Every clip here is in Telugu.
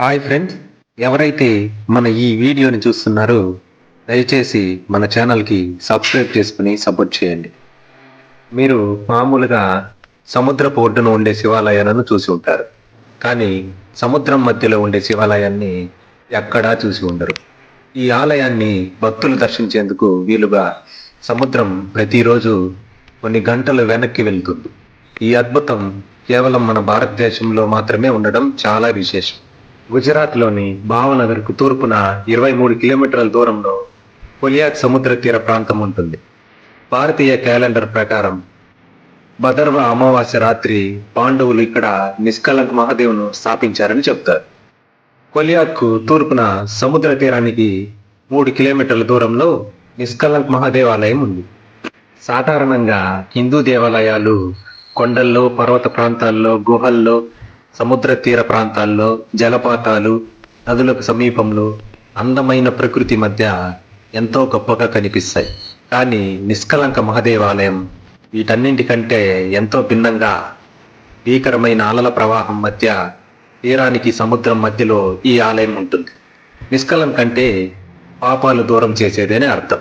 హాయ్ ఫ్రెండ్స్ ఎవరైతే మన ఈ వీడియోని చూస్తున్నారో దయచేసి మన ఛానల్కి సబ్స్క్రైబ్ చేసుకుని సపోర్ట్ చేయండి. మీరు మామూలుగా సముద్రపు ఒడ్డున ఉండే శివాలయాలను చూసి ఉంటారు. కానీ సముద్రం మధ్యలో ఉండే శివాలయాన్ని ఎక్కడా చూసి ఉండరు. ఈ ఆలయాన్ని భక్తులు దర్శించేందుకు వీలుగా సముద్రం ప్రతిరోజు కొన్ని గంటలు వెనక్కి వెళ్తుంది. ఈ అద్భుతం కేవలం మన భారతదేశంలో మాత్రమే ఉండడం చాలా విశేషం. గుజరాత్లోని భావనగర్కు తూర్పున ఇరవై మూడు కిలోమీటర్ల దూరంలో కొలియాక్ సముద్ర తీర ప్రాంతం ఉంటుంది. భారతీయ క్యాలెండర్ ప్రకారం భదర్వ అమావాస్య రాత్రి పాండవులు ఇక్కడ నిష్కలంక్ మహాదేవును స్థాపించారని చెప్తారు. కొలియాక్కు తూర్పున సముద్ర తీరానికి మూడు కిలోమీటర్ల దూరంలో నిష్కలంక్ మహాదేవాలయం ఉంది. సాధారణంగా హిందూ దేవాలయాలు కొండల్లో పర్వత ప్రాంతాల్లో గుహల్లో సముద్ర తీర ప్రాంతాల్లో జలపాతాలు నదులకు సమీపంలో అందమైన ప్రకృతి మధ్య ఎంతో గొప్పగా కనిపిస్తాయి. కానీ నిష్కలంక మహాదేవాలయం వీటన్నింటికంటే ఎంతో భిన్నంగా భీకరమైన అలల ప్రవాహం మధ్య తీరానికి సముద్రం మధ్యలో ఈ ఆలయం ఉంటుంది. నిష్కలం కంటే పాపాలు దూరం చేసేదని అర్థం.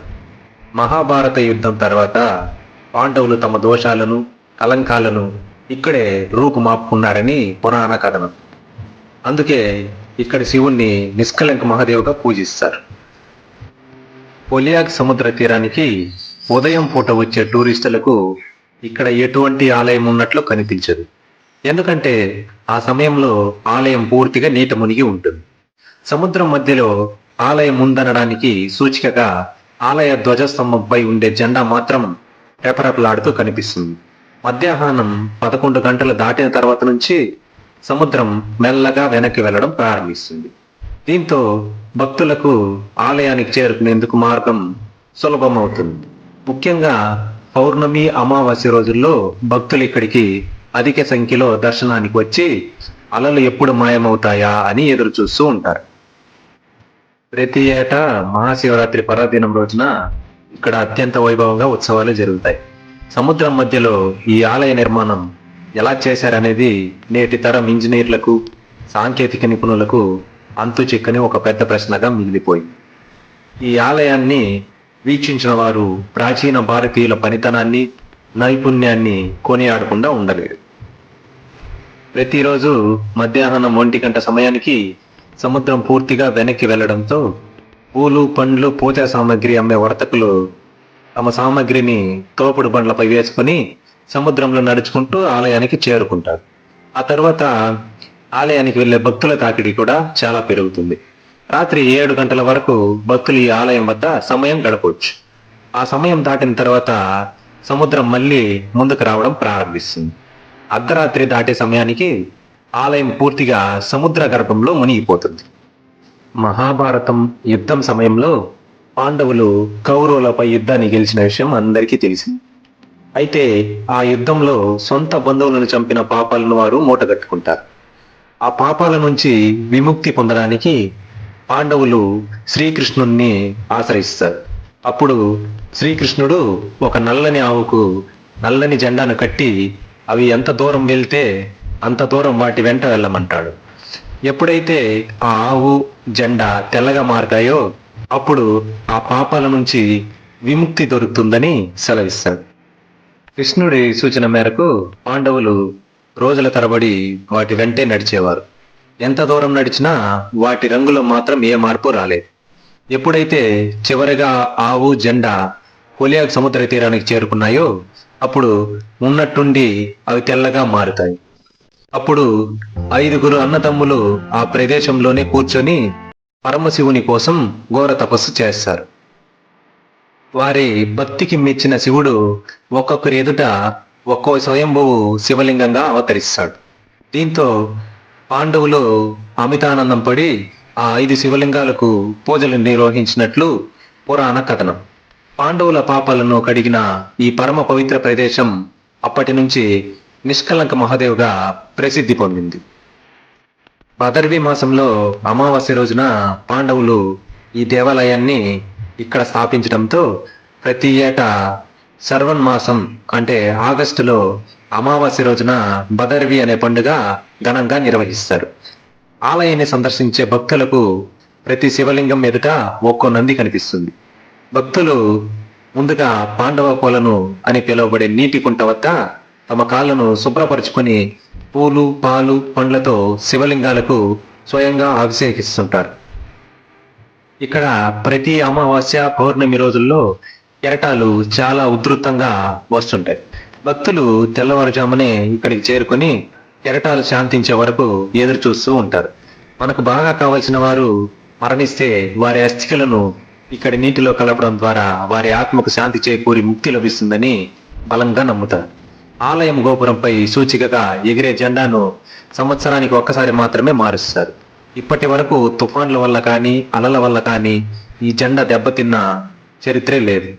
మహాభారత యుద్ధం తర్వాత పాండవులు తమ దోషాలను కలంకాలను ఇక్కడే రూపుమాపుకున్నారని పురాణ కథనం. అందుకే ఇక్కడ శివుణ్ణి నిష్కలంక మహాదేవుగా పూజిస్తారు. పొలియాక్ సముద్ర తీరానికి ఉదయం పూట వచ్చే టూరిస్టులకు ఇక్కడ ఎటువంటి ఆలయం ఉన్నట్లు కనిపించదు. ఎందుకంటే ఆ సమయంలో ఆలయం పూర్తిగా నీట మునిగి ఉంటుంది. సముద్రం మధ్యలో ఆలయం ఉందనడానికి సూచికగా ఆలయ ధ్వజస్తంభంపై ఉండే జెండా మాత్రం రెపరెపలాడుతూ కనిపిస్తుంది. మధ్యాహ్నం పదకొండు గంటలు దాటిన తర్వాత నుంచి సముద్రం మెల్లగా వెనక్కి వెళ్ళడం ప్రారంభిస్తుంది. దీంతో భక్తులకు ఆలయానికి చేరుకునేందుకు మార్గం సులభమవుతుంది. ముఖ్యంగా పౌర్ణమి అమావాస్య రోజుల్లో భక్తులు ఇక్కడికి అధిక సంఖ్యలో దర్శనానికి వచ్చి అలలు ఎప్పుడు మాయమవుతాయా అని ఎదురు చూస్తూ ఉంటారు. ప్రతి ఏటా మహాశివరాత్రి పర్వదినం రోజున ఇక్కడ అత్యంత వైభవంగా ఉత్సవాలు జరుగుతాయి. సముద్రం మధ్యలో ఈ ఆలయ నిర్మాణం ఎలా చేశారనేది నేటి తరం ఇంజనీర్లకు సాంకేతిక నిపుణులకు అంతు చిక్కని ఒక పెద్ద ప్రశ్నగా మిగిలిపోయింది. ఈ ఆలయాన్ని వీక్షించిన వారు ప్రాచీన భారతీయుల పనితనాన్ని నైపుణ్యాన్ని కొనియాడకుండా ఉండలేరు ప్రతిరోజు మధ్యాహ్నం ఒంటి గంట సమయానికి సముద్రం పూర్తిగా వెనక్కి వెళ్ళడంతో పూలు పండ్లు పూజా సామాగ్రి అమ్మే వర్తకులు తమ సామాగ్రిని తోపుడు బండ్లపై వేసుకుని సముద్రంలో నడుచుకుంటూ ఆలయానికి చేరుకుంటారు. ఆ తర్వాత ఆలయానికి వెళ్ళే భక్తుల తాకిడి కూడా చాలా పెరుగుతుంది. రాత్రి ఏడు గంటల వరకు భక్తులు ఈ ఆలయం వద్ద సమయం గడపవచ్చు ఆ సమయం దాటిన తర్వాత సముద్రం మళ్ళీ ముందుకు రావడం ప్రారంభిస్తుంది. అర్ధరాత్రి దాటే సమయానికి ఆలయం పూర్తిగా సముద్ర గర్భంలో మునిగిపోతుంది. మహాభారతం యుద్ధం సమయంలో పాండవులు కౌరవులపై యుద్ధాన్ని గెలిచిన విషయం అందరికీ తెలిసింది అయితే ఆ యుద్ధంలో సొంత బంధువులను చంపిన పాపాలను వారు మూటగట్టుకుంటారు. ఆ పాపాల నుంచి విముక్తి పొందడానికి పాండవులు శ్రీకృష్ణుణ్ణి ఆశ్రయిస్తారు. అప్పుడు శ్రీకృష్ణుడు ఒక నల్లని ఆవుకు నల్లని జెండాను కట్టి అవి ఎంత దూరం వెళ్తే అంత దూరం వాటి వెంట వెళ్ళమంటాడు. ఎప్పుడైతే ఆ ఆవు జెండా తెల్లగా మారతాయో అప్పుడు ఆ పాపాల నుంచి విముక్తి దొరుకుతుందని సెలవిస్తాడు కృష్ణుడి సూచన మేరకు పాండవులు రోజుల తరబడి వాటి వెంటే నడిచేవారు. ఎంత దూరం నడిచినా వాటి రంగులో మాత్రం ఏ మార్పు రాలేదు. ఎప్పుడైతే చివరిగా ఆవు జెండా కొలియాకు సముద్ర తీరానికి చేరుకున్నాయో అప్పుడు ఉన్నట్టుండి అవి తెల్లగా మారుతాయి. అప్పుడు ఐదుగురు అన్నదమ్ములు ఆ ప్రదేశంలోనే కూర్చొని పరమశివుని కోసం ఘోర తపస్సు చేస్తారు. వారి భక్తికి మెచ్చిన శివుడు ఒక్కొక్కరి ఎదుట ఒక్కో స్వయంభువు శివలింగంగా అవతరిస్తాడు. దీంతో పాండవులు అమితానందం పడి ఆ ఐదు శివలింగాలకు పూజలు నిర్వహించినట్లు పురాణ కథనం. పాండవుల పాపాలను కడిగిన ఈ పరమ పవిత్ర ప్రదేశం అప్పటి నుంచి నిష్కలంక మహాదేవ్గా ప్రసిద్ధి పొందింది. భదర్వి మాసంలో అమావాస్య రోజున పాండవులు ఈ దేవాలయాన్ని ఇక్కడ స్థాపించడంతో ప్రతి ఏటా సర్వన్ మాసం అంటే ఆగస్టులో అమావాస్య రోజున భదర్వి అనే పండుగ ఘనంగా నిర్వహిస్తారు. ఆలయాన్ని సందర్శించే భక్తులకు ప్రతి శివలింగం ఎదుట ఒక్కో నంది కనిపిస్తుంది. భక్తులు ముందుగా పాండవ కొలను అని పిలువబడే నీటి కుంట వద్ద తమ కాళ్ళను శుభ్రపరుచుకొని పూలు పాలు పండ్లతో శివలింగాలకు స్వయంగా అభిషేకిస్తుంటారు. ఇక్కడ ప్రతి అమావాస్య పౌర్ణమి రోజుల్లో ఎరటాలు చాలా ఉధృతంగా వస్తుంటాయి. భక్తులు తెల్లవారుజామునే ఇక్కడికి చేరుకొని ఎరటాలు శాంతించే వరకు ఎదురు చూస్తూ ఉంటారు. మనకు బాగా కావలసిన వారు మరణిస్తే వారి అస్థికలను ఇక్కడి నీటిలో కలపడం ద్వారా వారి ఆత్మకు శాంతి చేకూరి ముక్తి లభిస్తుందని బలంగా నమ్ముతారు. ఆలయం గోపురంపై సూచికగా ఎగిరే జెండాను సంవత్సరానికి ఒక్కసారి మాత్రమే మారుస్తారు. ఇప్పటి వరకు తుఫాన్ల వల్ల కానీ అలల వల్ల కానీ ఈ జెండా దెబ్బతిన్న చరిత్రే లేదు.